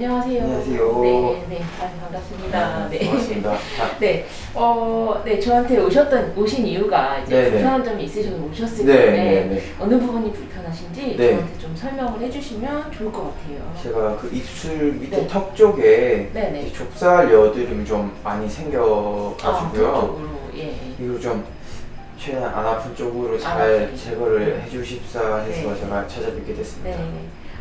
안녕하세요. 안녕하세요. 네, 네, 아, 반갑습니다. 네. 반갑습니다. 아, 네, 어, 네, 저한테 오셨던 오신 이유가 이제 네 네. 불편한 점이 있으셔서 오셨을 네, 텐데 네, 네. 어느 부분이 불편하신지 네. 저한테 좀 설명을 해주시면 좋을 것 같아요. 제가 그 입술 밑에 네. 턱 쪽에 네 네. 이제 좁쌀 여드름이 좀 많이 아, 생겨가지고요. 그쪽으로 예. 예. 이거 좀 최대한 안 아픈 쪽으로 안 잘 아프게. 제거를 해주십사 해서 네. 제가 찾아뵙게 됐습니다. 네,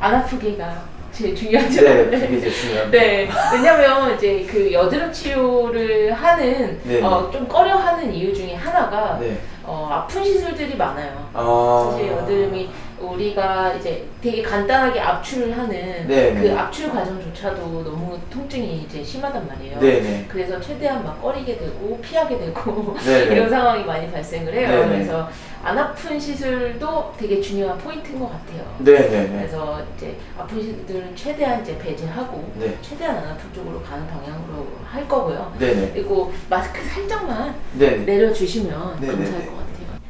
안 아프기가 제일 중요하죠. 네, 그게 제일 중요합니다. 네, 왜냐면 이제 그 여드름 치료를 하는 네. 어, 좀 꺼려하는 이유 중에 하나가 네. 어, 아픈 시술들이 많아요. 아, 사실 여드름이 우리가 이제 되게 간단하게 압출을 하는 네, 그 네. 압출 과정조차도 너무 통증이 이제 심하단 말이에요. 네네. 그래서 최대한 막 꺼리게 되고 피하게 되고 네네. 이런 상황이 많이 발생을 해요. 네네. 그래서 안 아픈 시술도 되게 중요한 포인트인 것 같아요. 네네네. 그래서 이제 아픈 시술들은 최대한 이제 배제하고 네. 최대한 안 아픈 쪽으로 가는 방향으로 할 거고요. 네네. 그리고 마스크 살짝만 네네. 내려주시면 네네네. 감사할 것 같아요.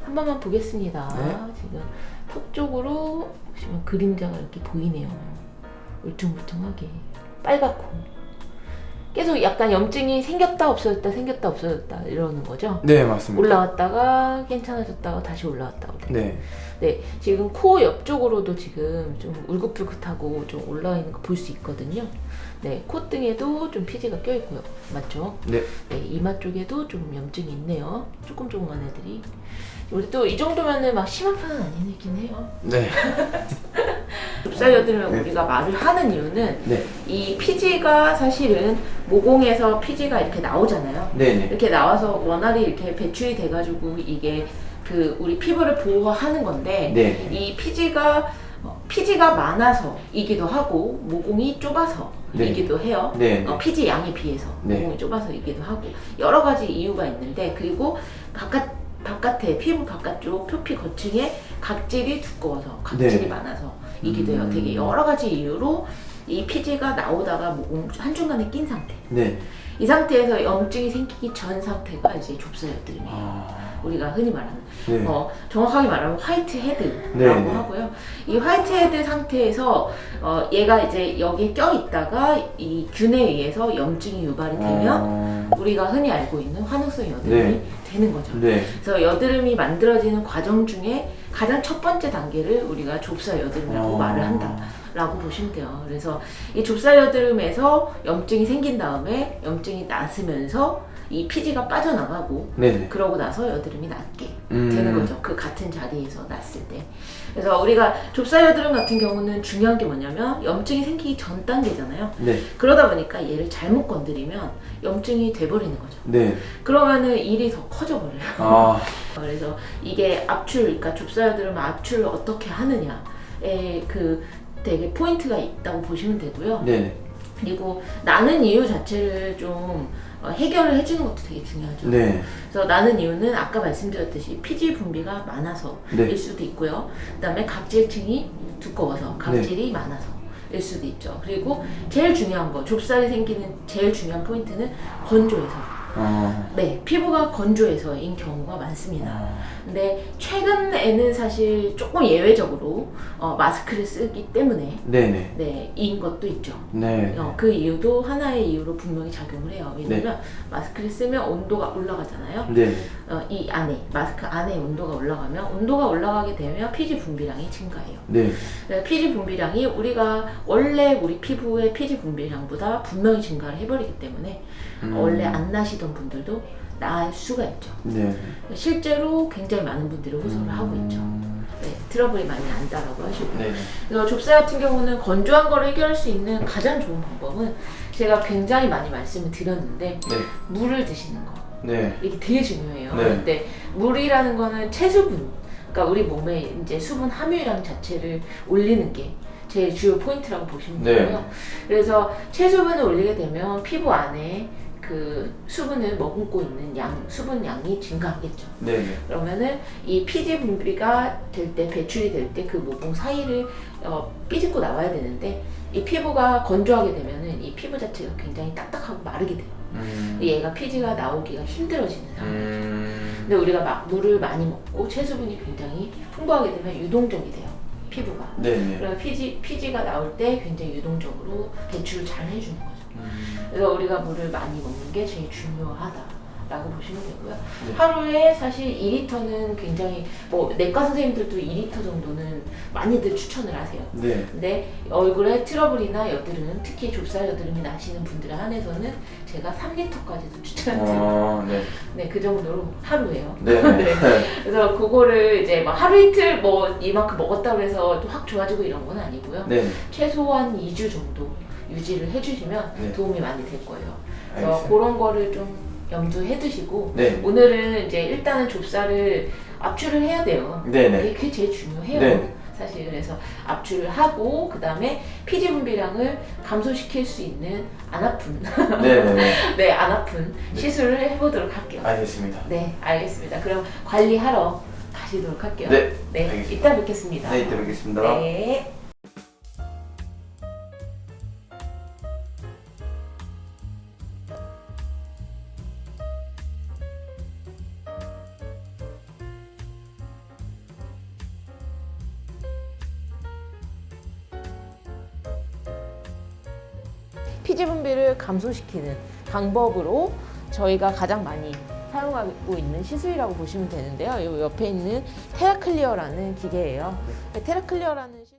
한 번만 보겠습니다. 네. 지금 턱 쪽으로 보시면 그림자가 이렇게 보이네요. 울퉁불퉁하게 빨갛고 계속 약간 염증이 생겼다 없어졌다 생겼다 없어졌다 이러는 거죠. 네, 맞습니다. 올라왔다가 괜찮아졌다가 다시 올라왔다가 네. 네, 지금 코 옆쪽으로도 지금 좀 울긋불긋하고 좀 올라와 있는 거 볼 수 있거든요. 네, 콧등에도 좀 피지가 껴 있고요. 맞죠? 네. 네, 이마 쪽에도 좀 염증이 있네요. 조금 조금만 애들이. 우리 또 이 정도면은 막 심한 편은 아니긴 해요. 네. 좁쌀 여드름을 네. 우리가 말을 하는 이유는 네. 이 피지가 사실은 모공에서 피지가 이렇게 나오잖아요. 네네. 이렇게 나와서 원활히 이렇게 배출이 돼가지고 이게 그 우리 피부를 보호하는 건데 네. 이 피지가 어, 피지가 많아서 이기도 하고 모공이 좁아서 네. 이기도 해요. 네. 어, 피지 양에 비해서 네. 모공이 좁아서 이기도 하고 여러 가지 이유가 있는데 그리고 바깥 바깥에 피부 바깥쪽 표피 거층에 각질이 두꺼워서 각질이 네. 많아서 이기도 해요. 음. 되게 여러 가지 이유로 이 피지가 나오다가 모공 한 중간에 낀 상태. 네. 이 상태에서 염증이 생기기 전 상태가 이제 좁쌀 여드름이에요. 아. 우리가 흔히 말하는 네. 어, 정확하게 말하면 화이트 헤드라고 네, 네. 하고요. 이 화이트 헤드 상태에서 어, 얘가 이제 여기에 껴 있다가 이 균에 의해서 염증이 유발이 되면 어. 우리가 흔히 알고 있는 화능성 여드름이 네. 되는 거죠. 네. 그래서 여드름이 만들어지는 과정 중에 가장 첫 번째 단계를 우리가 좁쌀 여드름이라고 어. 말을 한다 라고 보시면 돼요. 그래서 이 좁쌀 여드름에서 염증이 생긴 다음에 염증이 났으면서 이 피지가 빠져나가고 네네. 그러고 나서 여드름이 낫게 음. 되는 거죠. 그 같은 자리에서 났을 때. 그래서 우리가 좁쌀 여드름 같은 경우는 중요한 게 뭐냐면 염증이 생기기 전 단계잖아요. 네. 그러다 보니까 얘를 잘못 건드리면 염증이 돼버리는 거죠. 네. 그러면은 일이 더 커져 버려요. 아. 그래서 이게 압출, 그러니까 좁쌀 여드름 압출을 어떻게 하느냐에 그 되게 포인트가 있다고 보시면 되고요. 네네. 그리고 나는 이유 자체를 좀 어, 해결을 해주는 것도 되게 중요하죠. 네. 그래서 나는 이유는 아까 말씀드렸듯이 피지 분비가 많아서 네. 일 수도 있고요. 그다음에 각질층이 두꺼워서 각질이 많아서 일 수도 있죠. 그리고 제일 중요한 거 좁쌀이 생기는 제일 중요한 포인트는 건조해서. 어. 네, 피부가 건조해서인 경우가 많습니다. 아. 근데 최근에는 사실 조금 예외적으로 어, 마스크를 쓰기 때문에 네네. 네, 인 것도 있죠. 네. 어, 그 이유도 하나의 이유로 분명히 작용을 해요. 왜냐면 마스크를 쓰면 온도가 올라가잖아요. 네. 어, 이 안에 마스크 안에 온도가 올라가면 온도가 올라가게 되면 피지 분비량이 증가해요. 네. 그래서 피지 분비량이 우리가 원래 우리 피부의 피지 분비량보다 분명히 증가를 해버리기 때문에 음. 원래 안 나시던 분들도 나을 수가 있죠. 네. 실제로 굉장히 많은 분들이 호소를 하고 있죠. 음. 네, 트러블이 많이 난다라고 하시고. 네. 그래서 좁쌀 같은 경우는 건조한 걸 해결할 수 있는 가장 좋은 방법은 제가 굉장히 많이 말씀을 드렸는데 네. 물을 드시는 거. 네. 이게 되게 중요해요. 네. 근데 물이라는 거는 체수분, 그러니까 우리 몸에 이제 수분 함유량 자체를 올리는 게 제일 주요 포인트라고 보시면 네. 되고요. 그래서 체수분을 올리게 되면 피부 안에 그 수분을 머금고 있는 양, 수분 양이 증가하겠죠. 네. 그러면은 이 피지 분비가 될 때 배출이 될 때 그 모공 사이를 어, 삐집고 나와야 되는데 이 피부가 건조하게 되면은 이 피부 자체가 굉장히 딱딱하고 마르게 돼요. 음. 얘가 피지가 나오기가 힘들어지는 상황. 음. 근데 우리가 막 물을 많이 먹고 체수분이 굉장히 풍부하게 되면 유동적이 돼요. 피부가. 네 네. 그래서 피지, 피지가 나올 때 굉장히 유동적으로 배출을 잘 해주는. 음, 그래서 우리가 물을 많이 먹는 게 제일 중요하다 라고 보시면 되고요. 네. 하루에 사실 2리터는 굉장히 뭐 내과 선생님들도 2리터 정도는 많이들 추천을 하세요. 네. 근데 얼굴에 트러블이나 여드름, 특히 좁쌀 여드름이 나시는 분들에 한해서는 제가 3리터까지도 추천드려요. 어, 네. 네, 그 정도로 하루에요. 네. 네. 그래서 그거를 이제 막 하루 이틀 뭐 이만큼 먹었다고 해서 또 확 좋아지고 이런 건 아니고요. 네. 최소한 2주 정도 유지를 해주시면 네. 도움이 많이 될 거예요. 그래서. 그런 거를 좀 염두해 두시고 네. 오늘은 이제 일단은 좁쌀을 압출을 해야 돼요. 네네. 그게 제일 중요해요. 네. 사실 그래서 압출을 하고 그 다음에 피지 분비량을 감소시킬 수 있는 안 아픈 네네네. 네 안 아픈 네. 시술을 해보도록 할게요. 알겠습니다. 네 알겠습니다. 그럼 관리하러 가시도록 할게요. 네. 네 알겠습니다. 이따 뵙겠습니다. 네, 이따 뵙겠습니다. 네. 피지 분비를 감소시키는 방법으로 저희가 가장 많이 사용하고 있는 시술이라고 보시면 되는데요. 이 옆에 있는 테라클리어라는 기계예요. 테라클리어라는 시...